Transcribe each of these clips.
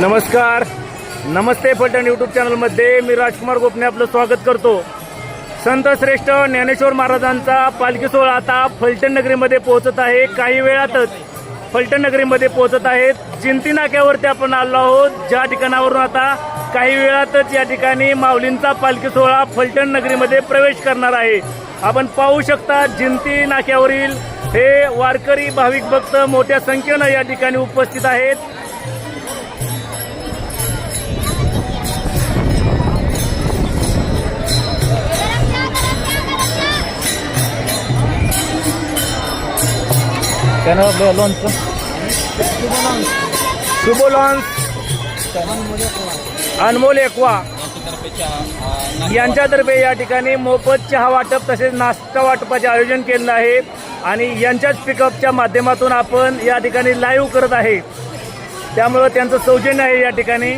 नमस्कार. नमस्ते फलटण यूट्यूब चॅनलमध्ये मी राजकुमार गोपने आपलं स्वागत करतो. संत श्रेष्ठ ज्ञानेश्वर महाराजांचा पालखी सोहळा आता फलटण नगरीमध्ये पोहोचत आहे. काही वेळातच फलटण नगरीमध्ये पोहोचत आहेत. जिंती नाक्यावरती आपण आलो आहोत. ज्या ठिकाणावरून आता काही वेळातच या ठिकाणी माऊलींचा पालखी सोहळा फलटण नगरीमध्ये प्रवेश करणार आहे. आपण पाहू शकता जिंती नाक्यावरील हे वारकरी भाविक भक्त मोठ्या संख्येनं या ठिकाणी उपस्थित आहेत. काय नाव आपलं लॉनचं शुभो लॉन्स अनमोल एकवा यांच्यातर्फे या ठिकाणी मोफत चहा वाटप तसेच नाश्ता वाटपाचे आयोजन केलेलं आहे. आणि यांच्याच पिकअपच्या माध्यमातून आपण या ठिकाणी लाईव्ह करत आहे. त्यामुळं त्यांचं सौजन्य आहे या ठिकाणी.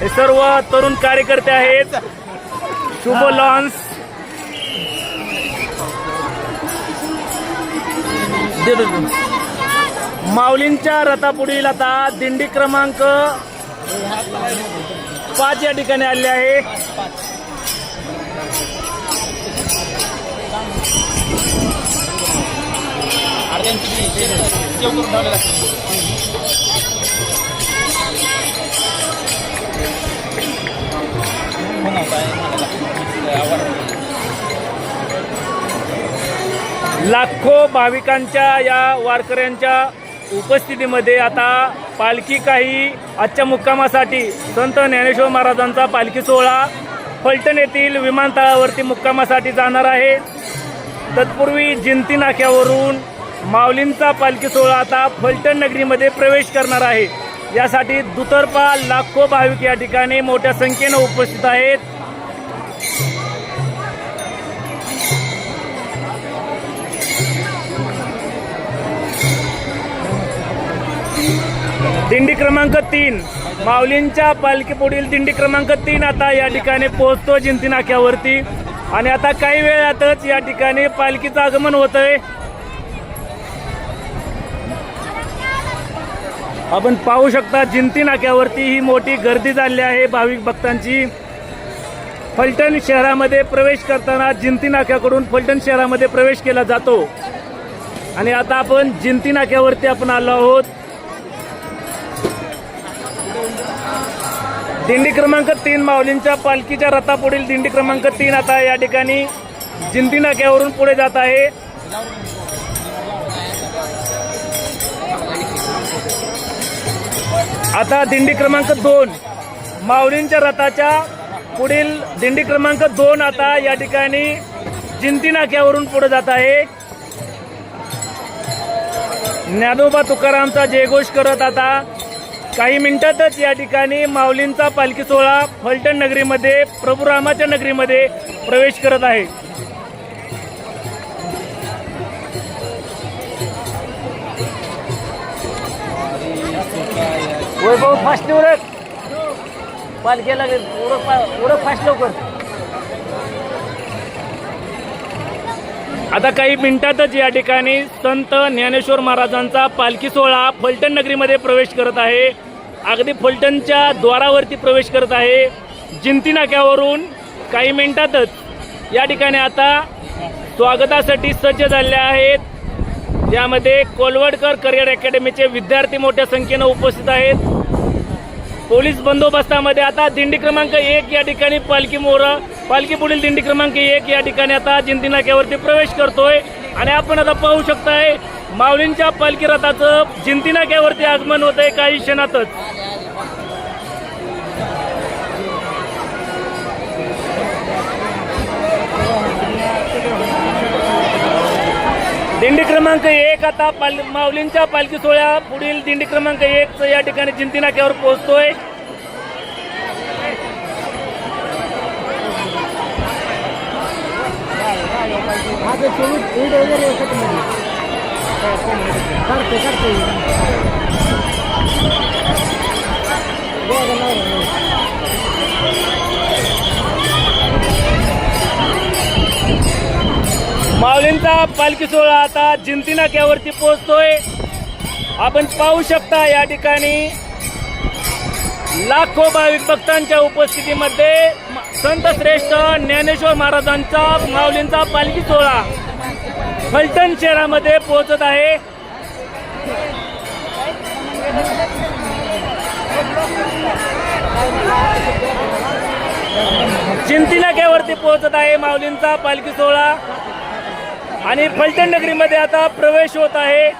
हे सर्व तरुण कार्यकर्ते आहेत. शुभ लॉन्स देतो माऊलींच्या रथापुढील आता दिंडी क्रमांक पाच या ठिकाणी आले आहे. लाखो भाविकांच्या या वारकऱ्यांच्या उपस्थितीमध्ये आता पालखी काही आजच्या मुक्कामासाठी संत ज्ञानेश्वर महाराजांचा पालखी सोहळा फलटण येथील विमानतळावरती मुक्कामासाठी जाणार आहे. तत्पूर्वी जिंती नाक्यावरून माऊलींचा पालखी सोहळा आता फलटण नगरीमध्ये प्रवेश करणार आहे. यासाठी दुतर्फा लाखो भाविक या ठिकाणी मोठ्या संख्येनं उपस्थित आहेत. दिंडी क्रमांक तीन. माऊलींच्या पालखी पुढील दिंडी क्रमांक तीन आता या ठिकाणी पोहोचतो जिंती नाक्यावरती. आणि आता काही वेळातच या ठिकाणी पालखीचं आगमन होत आहे आपण पाहू शकता जिंती नाक्यावरती ही मोठी गर्दी झाली आहे भाविक भक्तांची. फलटण शहरामध्ये प्रवेश करताना जिंती नाक्याकडून फलटण शहरामध्ये प्रवेश केला जातो. आणि आता आपण जिंती नाक्यावरती आपण आलो आहोत. दिंडी क्रमांक तीन माऊलींच्या पालखीच्या रथापुढील दिंडी क्रमांक तीन आता या ठिकाणी जिंती नाक्यावरून पुढे जात आहे. आता दिंडी क्रमांक दोन माऊलींच्या रथाच्या पुढील दिंडी क्रमांक दोन आता या ठिकाणी जिंती नाक्यावरून पुढे जात आहे. ज्ञानोबा तुकारामचा जयघोष करत आता काही मिनिटातच या ठिकाणी माऊलींचा पालखी सोहळा फलटण नगरीमध्ये प्रभुरामाच्या नगरीमध्ये प्रवेश करत आहे. वैभव फास्ट उरक पालखीला उरक उरक फास्ट लवकर. आता काही मिनिटातच या ठिकाणी संत ज्ञानेश्वर महाराजांचा पालखी सोहळा फलटण नगरीमध्ये प्रवेश करत आहे. अगदी फलटणच्या द्वारावरती प्रवेश करत आहे. जिंती नाक्यावरून काही मिनिटातच या ठिकाणी आता स्वागतासाठी सज्ज झाले आहेत. यामध्ये कोलवडकर करिअर अकॅडमीचे विद्यार्थी मोठ्या संख्येनं उपस्थित आहेत. पोलीस बंदोबस्तामध्ये आता दिंडी क्रमांक एक या ठिकाणी पालखी मोरा पालखी पुढील दिंडी क्रमांक एक या ठिकाणी आता जिंती नाक्यावरती प्रवेश करतोय. आणि आपण आता पाहू शकताय माऊलींच्या पालखी रथाचं जिंती नाक्यावरती आगमन होत आहे काही क्षणातच दिंडी क्रमांक एक आता पाल माऊलींच्या पालखी सोहळ्या पुढील दिंडी क्रमांक एक या ठिकाणी जिंती नाक्यावर पोहोचतोय माऊलींचा पालखी सोहळा आता जिंती नाक्यावरती पोहोचतोय. आपण पाहू शकता या ठिकाणी लाखो भाविक भक्तांच्या उपस्थितीमध्ये संत श्रेष्ठ ज्ञानेश्वर महाराजांचा माऊलींचा पालखी सोहळा. फलटण शहरामध्ये पोहोचत आहे. चिंती नाक्यावरती पोहोचत आहे माऊलींचा पालखी सोहळा. आणि फलटण नगरीमध्ये आता प्रवेश होत आहे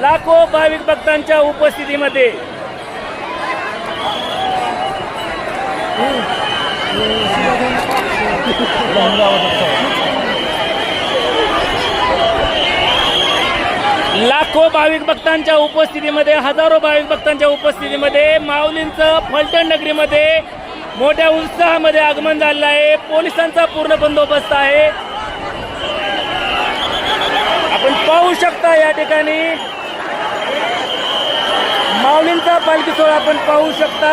लाखो भाविक भक्तांच्या उपस्थितीमध्ये. लाखो भाविक भक्तांच्या उपस्थितीमध्ये हजारो भाविक भक्तांच्या उपस्थितीमध्ये माऊलींचं फलटण नगरीमध्ये मोठ्या उत्साहामध्ये आगमन झालेलं आहे. पोलिसांचा पूर्ण बंदोबस्त आहे. आपण पाहू शकता या ठिकाणी माऊलींचा पालखी सोहळा आपण पाहू शकता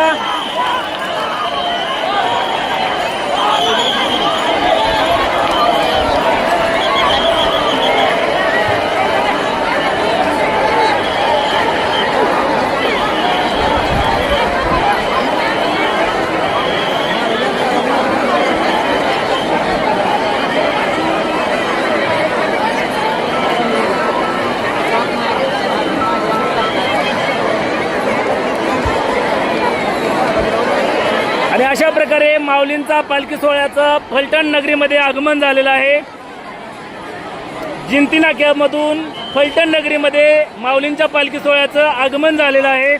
आणि अशा प्रकारे माऊलींचा पालखी सोहळ्याचं फलटण नगरीमध्ये आगमन झालेलं आहे. जिंती नाक्यामधून फलटण नगरीमध्ये माऊलींच्या पालखी सोहळ्याचं आगमन झालेलं आहे.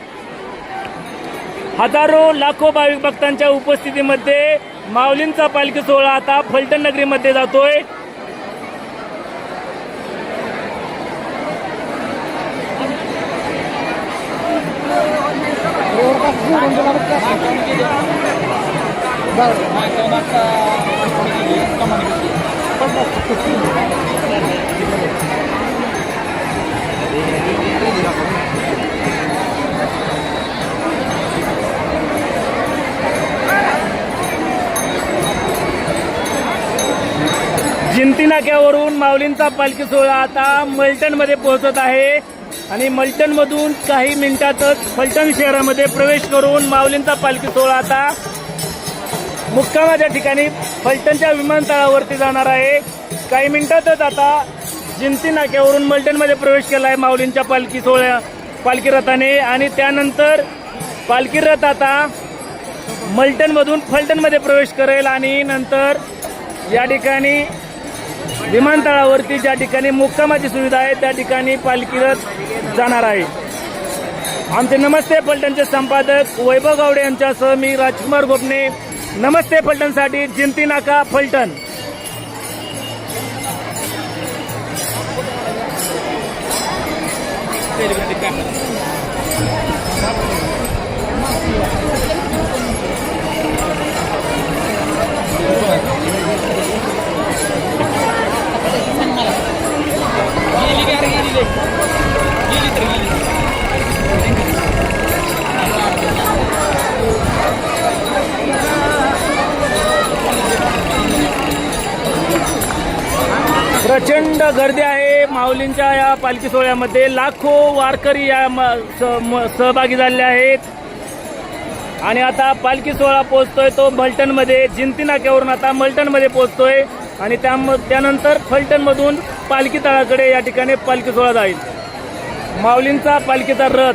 हजारो लाखो भाविक भक्तांच्या उपस्थितीमध्ये माऊलींचा पालखी सोहळा आता फलटण नगरीमध्ये जातोय. जिंती नाक्यावरून माऊलींचा पालखी सोहळा आता मलटणमध्ये पोहोचत आहे. आणि मलटणमधून काही मिनिटातच फलटण शहरामध्ये प्रवेश करून माऊलींचा पालखी सोहळा आता मुक्कामाच्या ठिकाणी फलटणच्या विमानतळावरती जाणार आहे. काही मिनिटातच आता जिंती नाक्यावरून मलटणमध्ये प्रवेश केला आहे माऊलींच्या पालखी सोहळ्या पालखी रथाने. आणि त्यानंतर पालखी रथ आता मलटणमधून फलटणमध्ये प्रवेश करेल. आणि नंतर या ठिकाणी विमानतळावरती ज्या ठिकाणी मुक्कामाची सुविधा आहे त्या ठिकाणी पालखी रथ जाणार आहे. आमचे नमस्ते पलटणचे संपादक वैभव गावडे यांच्यासह मी राजकुमार गोपणे नमस्ते फलटणसाठी जिंती नाका फलटण. प्रचंड गर्दी आहे. माऊलींच्या या पालखी सोहळ्यामध्ये लाखो वारकरी या म- स- म- सहभागी झाले आहेत. आणि आता पालखी सोहळा पोहोचतोय तो मलटणमध्ये जिंती नाक्यावरून आता मलटणमध्ये पोहोचतोय. आणि त्याम- त्यानंतर फलटणमधून पालखी तळाकडे या ठिकाणी पालखी सोहळा जाईल. माऊलींचा पालखीचा रथ.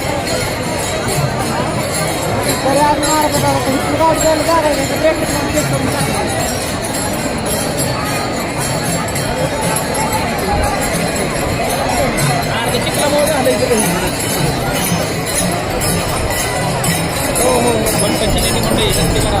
हो हो पण पंचायती मंडळी नक्की करा